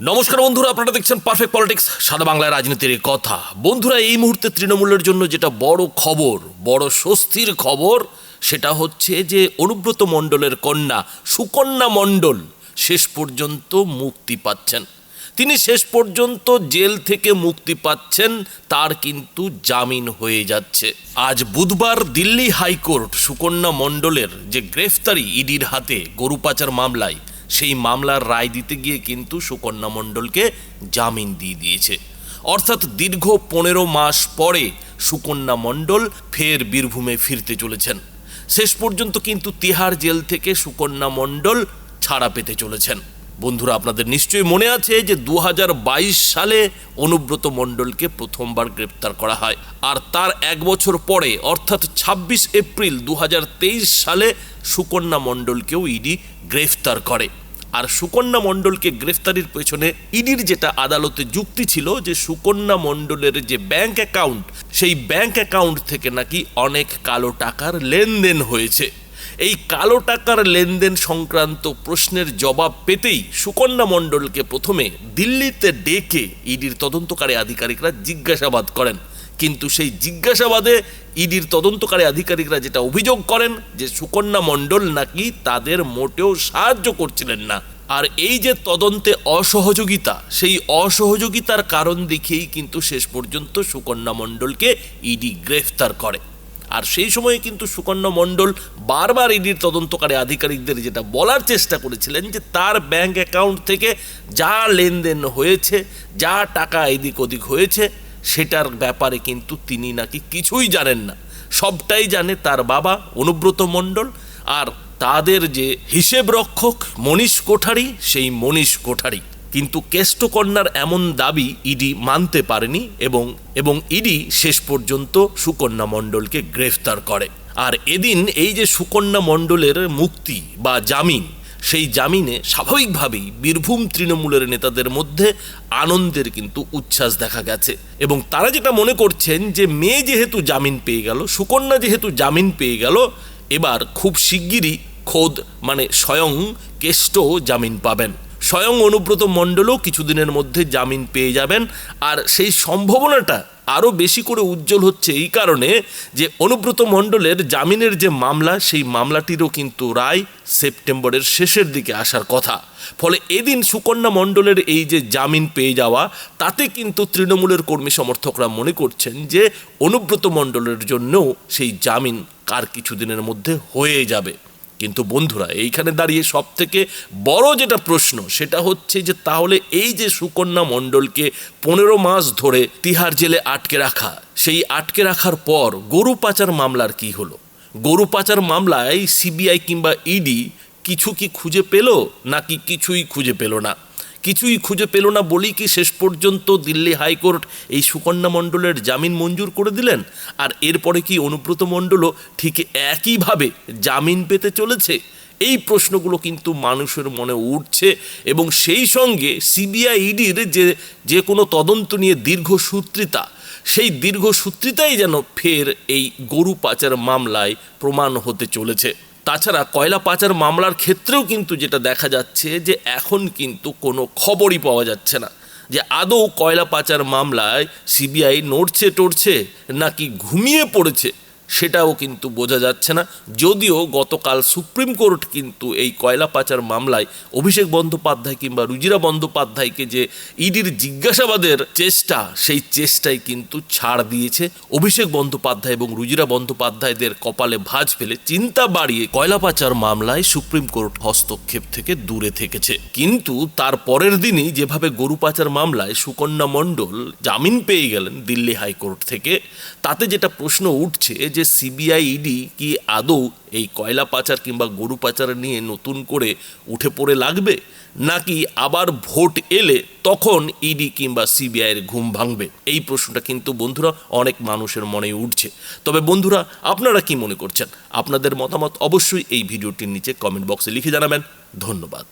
নমস্কার বন্ধুরা, আপনারা দেখছেন পারফেক্ট পলিটিক্স সাদা বাংলায় রাজনীতির কথা। বন্ধুরা, এই মুহূর্তে তৃণমূলের জন্য যেটা বড় খবর, বড় স্বস্তির খবর, সেটা হচ্ছে যে অনুব্রত মণ্ডলের কন্যা সুকন্যা মণ্ডল শেষ পর্যন্ত মুক্তি পাচ্ছেন। তিনি শেষ পর্যন্ত জেল থেকে মুক্তি পাচ্ছেন, তার কিন্তু জামিন হয়ে যাচ্ছে। আজ বুধবার দিল্লি হাইকোর্ট সুকন্যা মণ্ডলের যে গ্রেফতারি ইডির হাতে গরু পাচার মামলায় সেই মামলার রায় দিতে গিয়ে কিন্তু সুকন্যা মণ্ডলকে জামিন দিয়ে দিয়েছে। অর্থাৎ দীর্ঘ পনেরো মাস পরে সুকন্যা মণ্ডল ফের বীরভূমে ফিরতে চলেছেন। শেষ পর্যন্ত কিন্তু তিহার জেল থেকে সুকন্যা মণ্ডল ছাড়া পেতে চলেছেন। বন্ধুরা, আপনাদের নিশ্চয়ই মনে আছে যে দু হাজার বাইশ সালে অনুব্রত মণ্ডলকে প্রথমবার গ্রেপ্তার করা হয়। আর তার এক বছর পরে, অর্থাৎ ২৬ এপ্রিল দু হাজার তেইশ সালে সুকন্যা মণ্ডলকেও ইডি গ্রেফতার করে। আর সুকন্যা মণ্ডলকে গ্রেফতারির পেছনে ইডির যেটা আদালতে যুক্তি ছিল যে সুকন্যা মণ্ডলের যে ব্যাংক অ্যাকাউন্ট, সেই ব্যাংক অ্যাকাউন্ট থেকে নাকি অনেক কালো টাকার লেনদেন হয়েছে। এই কালো টাকার লেনদেন সংক্রান্ত প্রশ্নের জবাব পেতেই সুকন্যা মণ্ডলকে প্রথমে দিল্লিতে ডেকে ইডির তদন্তকারী আধিকারিকরা জিজ্ঞাসাবাদ করেন। কিন্তু সেই জিজ্ঞাসাবাদে ইডির তদন্তকারী আধিকারিকরা যেটা অভিযোগ করেন যে সুকন্যা মণ্ডল নাকি তাদের মোটেও সাহায্য করছিলেন না। আর এই যে তদন্তে অসহযোগিতা, সেই অসহযোগিতার কারণ দেখেই কিন্তু শেষ পর্যন্ত সুকন্যা মণ্ডলকে ইডি গ্রেফতার করে। আর সেই সময়ে কিন্তু সুকন্যা মণ্ডল বারবার ইডির তদন্তকারী আধিকারিকদের যেটা বলার চেষ্টা করেছিলেন যে তার ব্যাংক অ্যাকাউন্ট থেকে যা লেনদেন হয়েছে, যা টাকা এদিক ওদিক হয়েছে, সেটার ব্যাপারে কিন্তু তিনি নাকি কিছুই জানেন না। সবটাই জানে তার বাবা অনুব্রত মণ্ডল আর তাদের যে হিসেব রক্ষক মনীষ কোঠারি, সেই মনীষ কোঠারি। কিন্তু কেষ্টকন্যার এমন দাবি ইডি মানতে পারেনি এবং এবং ইডি শেষ পর্যন্ত সুকন্যা মণ্ডলকে গ্রেফতার করে। আর এদিন এই যে সুকন্যা মণ্ডলের মুক্তি বা জামিন, সেই জামিনে স্বাভাবিকভাবেই বীরভূম তৃণমূলের নেতাদের মধ্যে আনন্দের কিন্তু উচ্ছ্বাস দেখা গেছে। এবং তারা যেটা মনে করছেন যে মেয়ে যেহেতু জামিন পেয়ে গেল, সুকন্যা যেহেতু জামিন পেয়ে গেল, এবার খুব শিগগিরই খোদ মানে স্বয়ং কেষ্ট জামিন পাবেন। স্বয়ং অনুব্রত মণ্ডলও কিছুদিনের মধ্যে জামিন পেয়ে যাবেন। আর সেই সম্ভাবনাটা আরও বেশি করে উজ্জ্বল হচ্ছে এই কারণে যে অনুব্রত মণ্ডলের জামিনের যে মামলা, সেই মামলাটিরও কিন্তু রায় সেপ্টেম্বরের শেষের দিকে আসার কথা। ফলে এদিন সুকন্যা মণ্ডলের এই যে জামিন পেয়ে যাওয়া, তাতে কিন্তু তৃণমূলের কর্মী সমর্থকরা মনে করছেন যে অনুব্রত মণ্ডলের জন্যও সেই জামিন কার কিছুদিনের মধ্যে হয়ে যাবে। কিন্তু বন্ধুরা, এইখানে দাঁড়িয়ে সব থেকে বড় যেটা প্রশ্ন, সেটা হচ্ছে যে তাহলে এই যে সুকন্যা মণ্ডলকে পনেরো মাস ধরে তিহার জেলে আটকে রাখা, সেই আটকে রাখার পর গরু পাচার মামলার কি হলো? গরু পাচার মামলায় সিবিআই কিংবা ইডি কিছু কি খুঁজে পেল, নাকি কিছুই খুঁজে পেল না? কিছুই খুঁজে পেল না বলেই কি শেষ পর্যন্ত দিল্লি হাইকোর্ট এই সুকন্যা মণ্ডলের জামিন মঞ্জুর করে দিলেন? আর এরপরে কি অনুব্রত মণ্ডলও ঠিক একইভাবে জামিন পেতে চলেছে? এই প্রশ্নগুলো কিন্তু মানুষের মনে উঠছে এবং সেই সঙ্গে সিবিআই ইডির যে যে কোনো তদন্ত নিয়ে দীর্ঘসূত্রিতা সেই দীর্ঘসূত্রিতাই যেন ফের এই গরু পাচার মামলায় প্রমাণ হতে চলেছে। তাছাড়া কয়লা পাচার মামলার ক্ষেত্রেও কিন্তু যেটা দেখা যাচ্ছে যে এখন কিন্তু কোনো খবরই পাওয়া যাচ্ছে না যে আদৌ কয়লা পাচার মামলায় সিবিআই নড়ছে টড়ছে নাকি ঘুমিয়ে পড়েছে। সেটাও কিন্তু বোঝা যাচ্ছে না। যদিও গতকাল সুপ্রিম কোর্ট কিন্তু এই কয়লা পাচার মামলায় অভিষেক বন্দ্যোপাধ্যায় কিংবা রুজিরা বন্দ্যোপাধ্যায়কে যে ইডির জিজ্ঞাসাবাদের চেষ্টা, সেই চেষ্টায় কিন্তু ছাড় দিয়েছে। অভিষেক বন্দ্যোপাধ্যায় এবং রুজিরা বন্দ্যোপাধ্যায়দের কপালে ভাঁজ ফেলে চিন্তা বাড়িয়ে কয়লা পাচার মামলায় সুপ্রিম কোর্ট হস্তক্ষেপ থেকে দূরে থেকেছে। কিন্তু তার পরের দিনই যেভাবে গরু পাচার মামলায় সুকন্যা মণ্ডল জামিন পেয়ে গেলেন দিল্লি হাইকোর্ট থেকে, তাতে যেটা প্রশ্ন উঠছে যে সিবিআই ইডি কি আদৌ এই কয়লা পাচার কিংবা গরু পাচার নিয়ে নতুন করে উঠে পড়ে লাগবে? নাকি আবার ভোট এলে তখন ইডি কিংবা সিবিআইয়ের ঘুম ভাঙবে? এই প্রশ্নটা কিন্তু বন্ধুরা অনেক মানুষের মনে উঠছে। তবে বন্ধুরা, আপনারা কি মনে করছেন? আপনাদের মতামত অবশ্যই এই ভিডিওটির নিচে কমেন্ট বক্সে লিখে জানাবেন। ধন্যবাদ।